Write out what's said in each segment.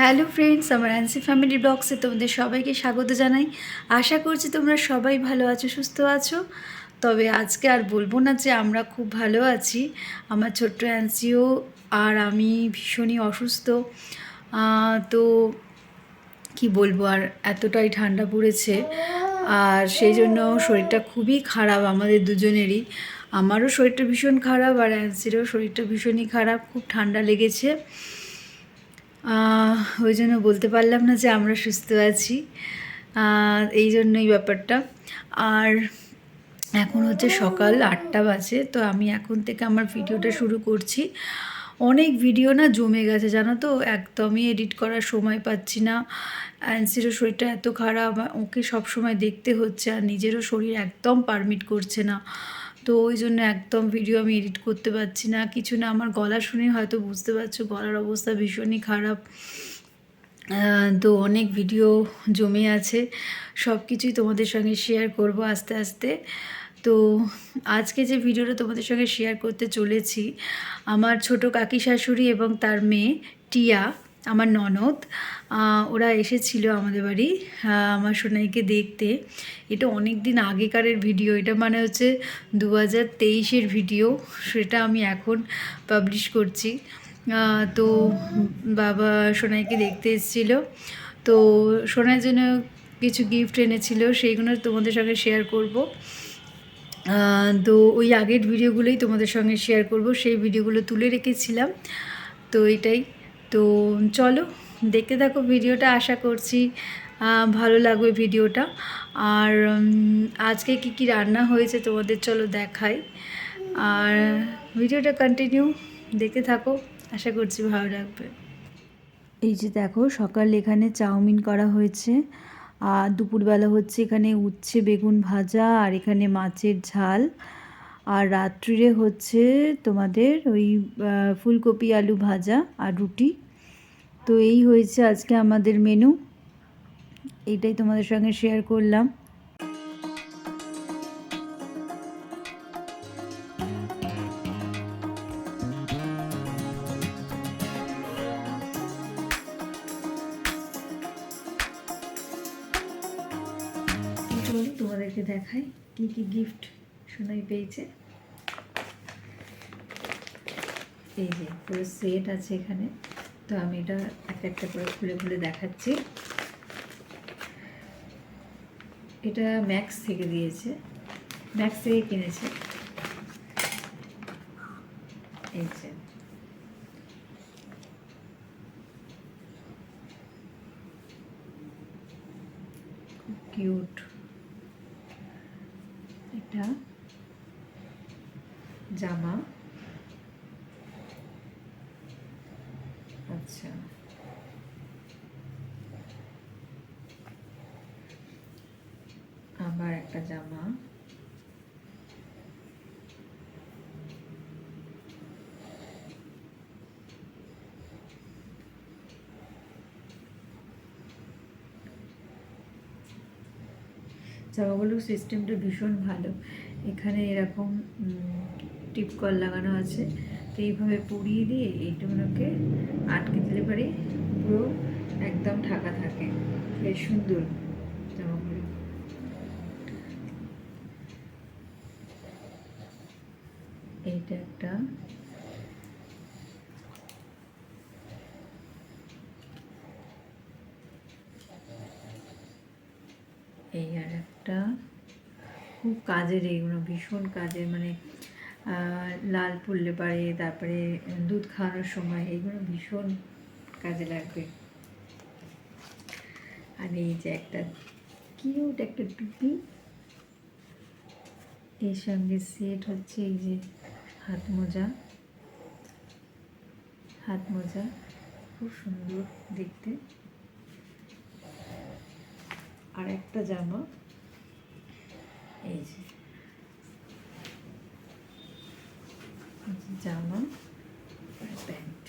Hello friends, আমার অ্যান্সি family ব্লগসে তোমাদের সবাইকে স্বাগত জানাই। আশা করছি তোমরা সবাই ভালো আছো, সুস্থ আছো। তবে আজকে আর বলব না যে আমরা খুব ভালো আছি। আমার ছোট্ট অ্যান্সিও আর আমি ভীষণই অসুস্থ। তো কি বলব, আর এতটাই ঠান্ডা পড়েছে। আর সেই জন্য শরীরটা খুবই খারাপ আমাদের দুজনেরই। আমারও শরীরটা ভীষণ খারাপ আর অ্যান্সিরও শরীরটা ভীষণই খারাপ, খুব ঠান্ডা লেগেছে। ওই জন্য বলতে পারলাম না যে আমরা সুস্থ আছি। এই জন্যই ব্যাপারটা। আর এখন হচ্ছে সকাল আটটা বাজে, তো আমি এখন থেকে আমার ভিডিওটা শুরু করছি। অনেক ভিডিও না জমে গেছে, জানো তো? একদমই এডিট করার সময় পাচ্ছি না। অ্যান্সিরও শরীরটা এত খারাপ, ওকে সব সময় দেখতে হচ্ছে আর নিজেরও শরীর একদম পারমিট করছে না। তো ওই জন্য একদম ভিডিও আমি এডিট করতে পারছি না। কিছু না, আমার গলা শুনে হয়তো বুঝতে পারছ, গলার অবস্থা ভীষণই খারাপ। তো অনেক ভিডিও জমে আছে সব কিছুই তোমাদের সঙ্গে শেয়ার করব আস্তে আস্তে। তো আজকে যে ভিডিওটা তোমাদের সঙ্গে শেয়ার করতে চলেছি, আমার ছোট কাকি শাশুড়ি এবং তার মেয়ে টিয়া। আমার ননদ ওরা এসেছিল আমাদের বাড়ি আমার সোনাইকে দেখতে। এটা অনেক দিন আগেকারের ভিডিও, এটা মানে হচ্ছে দু হাজার তেইশের ভিডিও, সেটা আমি এখন পাবলিশ করছি। তো বাবা সোনাইকে দেখতে এসেছিল। তো সোনার জন্য কিছু গিফট এনেছিল, সেইগুলো তোমাদের সঙ্গে শেয়ার করব। তো ওই আগের ভিডিওগুলোই তোমাদের সঙ্গে শেয়ার করব, সেই ভিডিওগুলো তুলে রেখেছিলাম। তো এটাই। তো চলো দেখতে থাকো ভিডিওটা, আশা করছি ভালো লাগবে ভিডিওটা। আর আজকে কি কি রান্না হয়েছে তোমাদের চলো দেখাই। আর ভিডিওটা কন্টিনিউ দেখতে থাকো, আশা করছি ভালো লাগবে। এই যে দেখো, সকাল এখানে চাউমিন করা হয়েছে। আর দুপুরবেলা হচ্ছে এখানে উচ্ছে, বেগুন ভাজা, আর এখানে মাছের ঝাল। আর রাত্রিরে হচ্ছে তোমাদের ওই ফুলকপি, আলু ভাজা আর রুটি। তো এই হয়েছে আজকে আমাদের মেনু এইটাই তোমাদের সঙ্গে শেয়ার করলাম। তোমাদেরকে দেখাই কি কি গিফট সোনাই পেয়েছে। এই যে পুরো সেট আছে এখানে। তো আমি এটা একটা একটা করে খুলে খুলে দেখাচ্ছি। এটা ম্যাক্স থেকে দিয়েছে। ম্যাক্স থেকে কিনেছে। এই যে। কিউট এটা জামা। আচ্ছা। আবার একটা জামা। জামাগুলোর সিস্টেমটা ভীষণ ভালো। এখানে এরকম টিপ কল লাগানো আছে। তো এইভাবে পুড়িয়ে দিয়ে এইটাগুলোকে আটকে দিলে পারে পুরো একদম ঢাকা থাকে। বেশ সুন্দর এইটা একটা এই আর একটা। খুব কাজের এইগুলো, ভীষণ কাজের মানে লাল পড়লে পারে, তারপরে দুধ খাওয়ানোর সময় এইগুলো ভীষণ কাজে লাগবে। আর এই যে একটা কিউট একটা টুপি, এর সঙ্গে সেট হচ্ছে এই যে হাত মোজা। হাত মোজা খুব সুন্দর দেখতে। আর একটা জামা, এই যে জামা আর প্যান্ট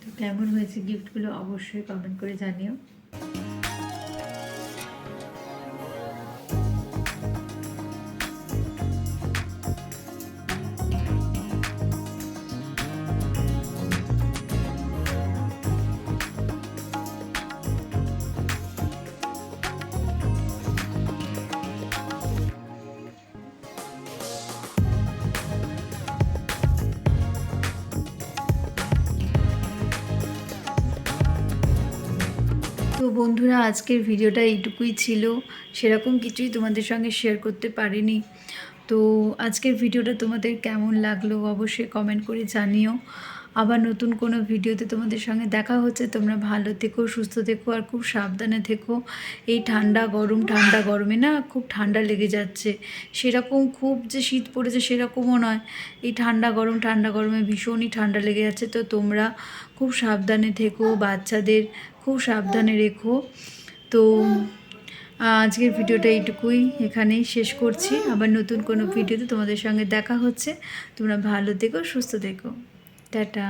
তো কেমন হয়েছে গিফটগুলো অবশ্যই কমেন্ট করে জানিও। বন্ধুরা, আজকের ভিডিওটা এইটুকুই ছিল। সেরকম কিছুই তোমাদের সঙ্গে শেয়ার করতে পারিনি। তো আজকের ভিডিওটা তোমাদের কেমন লাগল অবশ্যই কমেন্ট করে জানিও। আবার নতুন কোনো ভিডিওতে তোমাদের সঙ্গে দেখা হচ্ছে। তোমরা ভালো থেকো, সুস্থ থেকো আর খুব সাবধানে থেকো। এই ঠান্ডা গরম, ঠান্ডা গরমে না খুব ঠান্ডা লেগে যাচ্ছে। সেরকম খুব যে শীত পড়েছে সেরকমও নয়। এই ঠান্ডা গরম, ঠান্ডা গরমে ভীষণই ঠান্ডা লেগে যাচ্ছে। তো তোমরা খুব সাবধানে থেকো, বাচ্চাদের খুব সাবধানে রেখো। তো আজকের ভিডিওটা এইটুকুই, এখানেই শেষ করছি। আবার নতুন কোনো ভিডিওতে তোমাদের সঙ্গে দেখা হচ্ছে। তোমরা ভালো থেকো, সুস্থ থেকো। টাটা